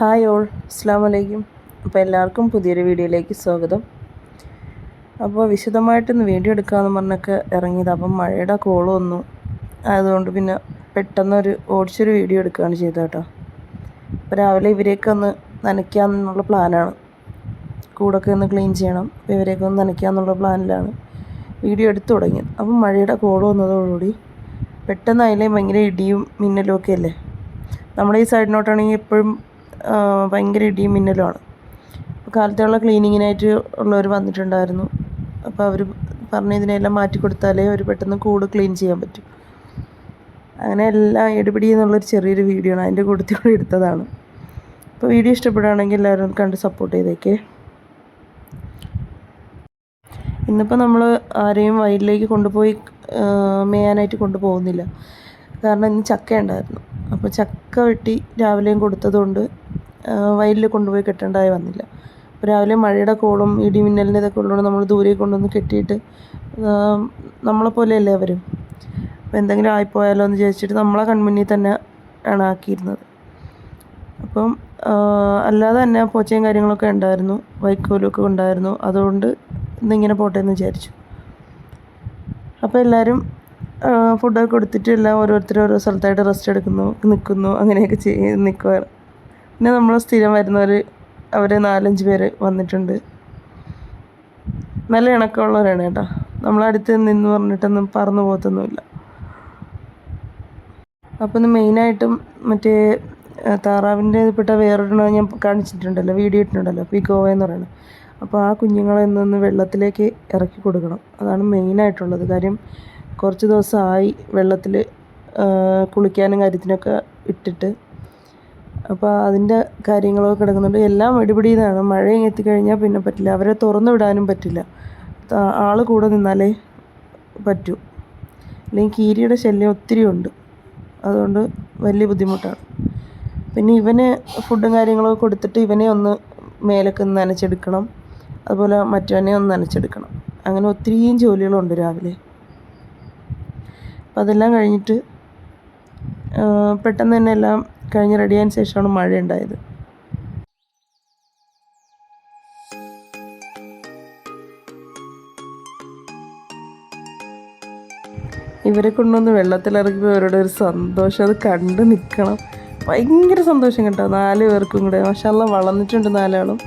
Hi all അസ്സാം വലൈക്കും അപ്പോൾ എല്ലാവർക്കും പുതിയൊരു വീഡിയോയിലേക്ക് സ്വാഗതം. അപ്പോൾ വിശദമായിട്ടൊന്ന് വീഡിയോ എടുക്കാമെന്ന് പറഞ്ഞൊക്കെ ഇറങ്ങിയത്. അപ്പം മഴയുടെ കോൾ വന്നു. അതുകൊണ്ട് പിന്നെ പെട്ടെന്നൊരു ഓടിച്ചൊരു വീഡിയോ എടുക്കുകയാണ് ചെയ്തത് കേട്ടോ. അപ്പോൾ രാവിലെ ഇവരെയൊക്കെ ഒന്ന് നനയ്ക്കാമെന്നുള്ള പ്ലാനാണ്. കൂടൊക്കെ ഒന്ന് ക്ലീൻ ചെയ്യണം. അപ്പോൾ ഇവരെയൊക്കെ ഒന്ന് നനയ്ക്കാമെന്നുള്ള പ്ലാനിലാണ് വീഡിയോ എടുത്തു തുടങ്ങിയത്. അപ്പം മഴയുടെ കോൾ വന്നതോടുകൂടി പെട്ടെന്ന് അതിലെ ഭയങ്കര ഇടിയും മിന്നലും ഒക്കെ അല്ലേ? നമ്മുടെ ഈ സൈഡിനോട്ടാണെങ്കിൽ എപ്പോഴും ഭയങ്കര ഇടിയും മിന്നലുമാണ്. അപ്പോൾ കാലത്തുള്ള ക്ലീനിങ്ങിനായിട്ട് ഉള്ളവർ വന്നിട്ടുണ്ടായിരുന്നു. അപ്പോൾ അവർ പറഞ്ഞ ഇതിനെല്ലാം മാറ്റി കൊടുത്താലേ അവർ പെട്ടെന്ന് കൂട് ക്ലീൻ ചെയ്യാൻ പറ്റും. അങ്ങനെ എല്ലാം എടുപിടി എന്നുള്ളൊരു ചെറിയൊരു വീഡിയോ ആണ്. അതിന്റെ കൂട്ടത്തിലൂടെ എടുത്തതാണ്. അപ്പോൾ വീഡിയോ ഇഷ്ടപ്പെടുകയാണെങ്കിൽ എല്ലാവരും കണ്ട് സപ്പോർട്ട് ചെയ്തേക്കേ. ഇന്നിപ്പോൾ നമ്മൾ ആരെയും വയലിലേക്ക് കൊണ്ടുപോയി മേയാനായിട്ട് കൊണ്ടുപോകുന്നില്ല. കാരണം ഇന്ന് ചക്ക ഉണ്ടായിരുന്നു. അപ്പോൾ ചക്ക വെട്ടി രാവിലെയും കൊടുത്തതുകൊണ്ട് വയലിൽ കൊണ്ടുപോയി കെട്ടേണ്ടതായി വന്നില്ല. രാവിലെ മഴയുടെ കോളും ഇടിമിന്നലിന്റെ ഇതൊക്കെ ഉള്ളതുകൊണ്ട് നമ്മൾ ദൂരെ കൊണ്ടുവന്ന് കെട്ടിയിട്ട് നമ്മളെ പോലെയല്ലേ അവരും? അപ്പോൾ എന്തെങ്കിലും ആയിപ്പോയാലോ എന്ന് ചോദിച്ചിട്ട് നമ്മളെ കൺമുന്നിൽ തന്നെ ആണ് ആക്കിയിരുന്നത്. അപ്പം അല്ലാതെ തന്നെ പോച്ചയും കാര്യങ്ങളൊക്കെ ഉണ്ടായിരുന്നു. വൈക്കോലൊക്കെ ഉണ്ടായിരുന്നു. അതുകൊണ്ട് ഇന്നിങ്ങനെ പോട്ടെ എന്ന് വിചാരിച്ചു. അപ്പോൾ എല്ലാവരും ഫുഡൊക്കെ കൊടുത്തിട്ട് എല്ലാം ഓരോരുത്തരും ഓരോ സ്ഥലത്തായിട്ട് റെസ്റ്റ് എടുക്കുന്നു നിൽക്കുന്നു അങ്ങനെയൊക്കെ ചെയ്ത് നിൽക്കുകയാണ് പിന്നെ നമ്മൾ സ്ഥിരം വരുന്നവർ അവർ നാലഞ്ച് പേര് വന്നിട്ടുണ്ട്. നല്ല ഇണക്കമുള്ളവരാണ് കേട്ടോ. നമ്മളടുത്ത് നിന്ന് പറഞ്ഞിട്ടൊന്നും പറന്നു പോകത്തൊന്നുമില്ല. അപ്പോൾ ഇന്ന് മെയിനായിട്ടും മറ്റേ താറാവിന്റെ പെട്ട വേറൊരെണ്ണം ഞാൻ കാണിച്ചിട്ടുണ്ടല്ലോ വീഡിയോ ഇട്ടിട്ടുണ്ടല്ലോ പിഗോവ എന്ന് പറയുന്നത്. അപ്പോൾ ആ കുഞ്ഞുങ്ങളെ ഇന്നൊന്ന് വെള്ളത്തിലേക്ക് ഇറക്കി കൊടുക്കണം. അതാണ് മെയിനായിട്ടുള്ളത്. കാര്യം കുറച്ച് ദിവസമായി വെള്ളത്തിൽ കുളിക്കാനും കാര്യത്തിനൊക്കെ ഇട്ടിട്ട് അപ്പോൾ അതിന്റെ കാര്യങ്ങളൊക്കെ കിടക്കുന്നുണ്ട് എല്ലാം വെടിപിടിയതാണ് മഴയും എത്തിക്കഴിഞ്ഞാൽ പിന്നെ പറ്റില്ല. അവരെ തുറന്നു വിടാനും പറ്റില്ല. ആൾ കൂടെ നിന്നാലേ പറ്റൂ. അല്ലെങ്കിൽ കീരിയുടെ ശല്യം ഒത്തിരി ഉണ്ട്. അതുകൊണ്ട് വലിയ ബുദ്ധിമുട്ടാണ്. പിന്നെ ഇവന് ഫുഡും കാര്യങ്ങളൊക്കെ കൊടുത്തിട്ട് ഇവനെ ഒന്ന് മേലൊക്കെ നനച്ചെടുക്കണം. അതുപോലെ മറ്റവനെ ഒന്ന് നനച്ചെടുക്കണം. അങ്ങനെ ഒത്തിരിയും ജോലികളുണ്ട് രാവിലെ. അപ്പം അതെല്ലാം കഴിഞ്ഞിട്ട് പെട്ടെന്ന് തന്നെ എല്ലാം കഴിഞ്ഞ് റെഡിയായതിന് ശേഷമാണ് മഴ ഉണ്ടായത് ഇവരെ വെള്ളത്തിൽ വെള്ളത്തിലിറങ്ങിയപ്പോൾ ഇവരുടെ ഒരു സന്തോഷം. അത് കണ്ട് നിൽക്കണം ഭയങ്കര സന്തോഷം കേട്ടോ. നാല് പേർക്കും കൂടെ. മാഷാല്ല വളർന്നിട്ടുണ്ട് നാലാളും.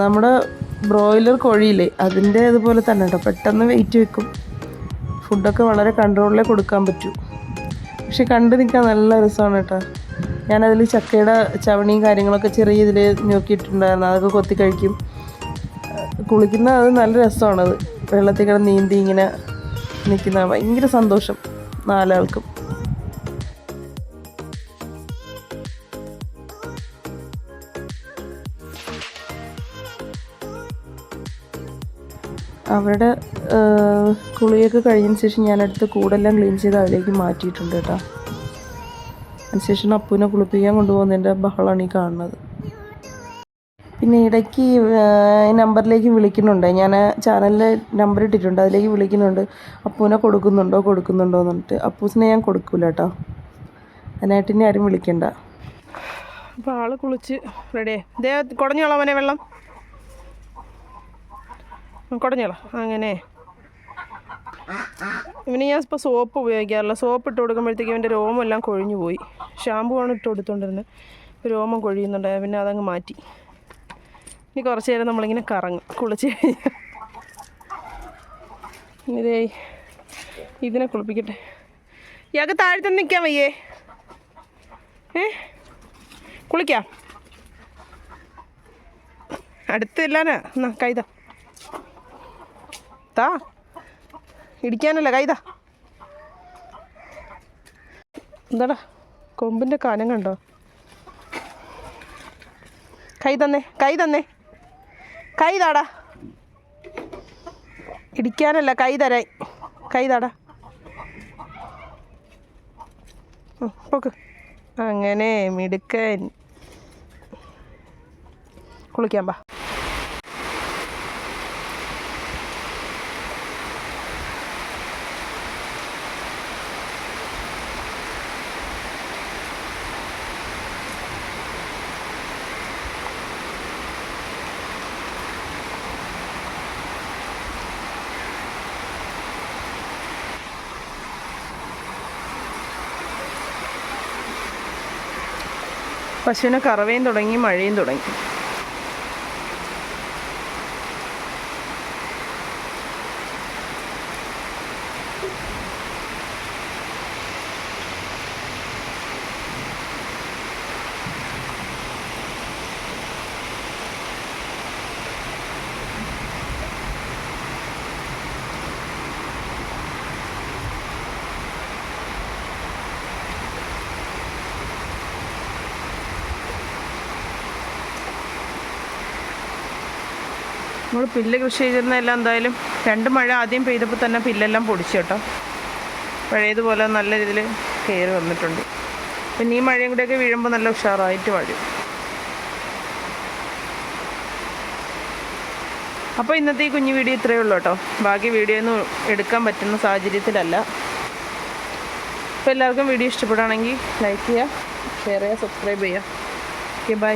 നമ്മുടെ ബ്രോയിലർ കോഴിയില്ലേ അതിന്റെ അതുപോലെ തന്നെ കേട്ടോ. പെട്ടെന്ന് വെയിറ്റ് വെക്കും. ഫുഡൊക്കെ വളരെ കൺട്രോളിലേ കൊടുക്കാൻ പറ്റൂ. പക്ഷെ കണ്ടു നിൽക്കാൻ നല്ല രസമാണ് കേട്ടോ. ഞാനതിൽ ചക്കയുടെ ചവണിയും കാര്യങ്ങളൊക്കെ ചെറിയ ഇതിൽ നോക്കിയിട്ടുണ്ടായിരുന്നു അതൊക്കെ കൊത്തി കഴിക്കും. കുളിക്കുന്ന അത് നല്ല രസമാണത്. വെള്ളത്തിൽ കിടന്ന് നീന്തി ഇങ്ങനെ നിൽക്കുന്ന ഭയങ്കര സന്തോഷം നാലാൾക്കും. അവരുടെ കുളിയൊക്കെ കഴിഞ്ഞതിന് ശേഷം ഞാനെടുത്ത് കൂടെല്ലാം ക്ലീൻ ചെയ്ത് അതിലേക്ക് മാറ്റിയിട്ടുണ്ട് കേട്ടോ. അതിനുശേഷം അപ്പുവിനെ കുളിപ്പിക്കാൻ കൊണ്ടുപോകുന്നതിന്റെ ബഹളമാണ് ഈ കാണുന്നത്. പിന്നെ ഇടയ്ക്ക് നമ്പറിലേക്ക് വിളിക്കുന്നുണ്ട്. ഞാൻ ചാനലിൽ നമ്പർ ഇട്ടിട്ടുണ്ട്. അതിലേക്ക് വിളിക്കുന്നുണ്ട്. അപ്പൂനെ കൊടുക്കുന്നുണ്ടോ കൊടുക്കുന്നുണ്ടോ എന്ന് പറഞ്ഞിട്ട്. അപ്പൂസിനെ ഞാൻ കൊടുക്കൂല കേട്ടോ. അതിനായിട്ട് ഇനി ആരും വിളിക്കണ്ട. അപ്പോൾ ആൾ കുളിച്ച് റെഡിയായി ദേ കുടഞ്ഞോളാം അവനെ വെള്ളം. കുടഞ്ഞോളാം. അങ്ങനെ. ഇവന് ഞാൻ ഇപ്പോൾ സോപ്പ് ഉപയോഗിക്കാറില്ല. സോപ്പ് ഇട്ട് കൊടുക്കുമ്പോഴത്തേക്കും ഇവന്റെ രോമം എല്ലാം കൊഴിഞ്ഞു പോയി. ഷാമ്പു ആണ് ഇട്ട് കൊടുത്തോണ്ടിരുന്നത് രോമം കൊഴിയുന്നുണ്ട്. പിന്നെ അതങ്ങ് മാറ്റി. ഇനി കുറച്ച് നേരം നമ്മളിങ്ങനെ കറങ്ങും. കുളിച്ച് കഴിഞ്ഞാൽ ഇതേ. ഇതിനെ കുളിപ്പിക്കട്ടെ. ഇയാൾക്ക് താഴ്ത്തു നിൽക്കാൻ വയ്യേ. ഏ? കുളിക്കാം. അടുത്തില്ലാനാ എന്നാ കൈതാ. താ. ഇടിക്കാനല്ല കൈതാ എന്താടാ കൊമ്പിന്റെ കനം കണ്ടോ? കൈ തന്നേ കൈ തന്നേ. കൈ താടാ. ഇടിക്കാനല്ല കൈ തരാൻ. കൈ താടാ. പോക്ക്. അങ്ങനെ മിടുക്കൻ. കുളിക്കാൻ പാ. പശുവിന് കറവയും തുടങ്ങി മഴയും തുടങ്ങി. നമ്മൾ പില്ല് കൃഷി ചെയ്തിരുന്നതെല്ലാം എന്തായാലും രണ്ട് മഴ ആദ്യം പെയ്തപ്പോൾ തന്നെ പില്ലെല്ലാം പൊടിച്ചു കേട്ടോ. പഴയതുപോലെ നല്ല രീതിയിൽ കയറി വന്നിട്ടുണ്ട്. പിന്നെ ഈ മഴയും കൂടെയൊക്കെ വീഴുമ്പോൾ നല്ല ഉഷാറായിട്ട് വഴും. അപ്പോൾ ഇന്നത്തെ ഈ കുഞ്ഞു വീഡിയോ ഇത്രയേ ഉള്ളൂ കേട്ടോ. ബാക്കി വീഡിയോ ഒന്നും എടുക്കാൻ പറ്റുന്ന സാഹചര്യത്തിലല്ല. അപ്പോൾ എല്ലാവർക്കും വീഡിയോ ഇഷ്ടപ്പെടുകയാണെങ്കിൽ ലൈക്ക് ചെയ്യുക ഷെയർ ചെയ്യുക സബ്സ്ക്രൈബ് ചെയ്യുക. Okay bye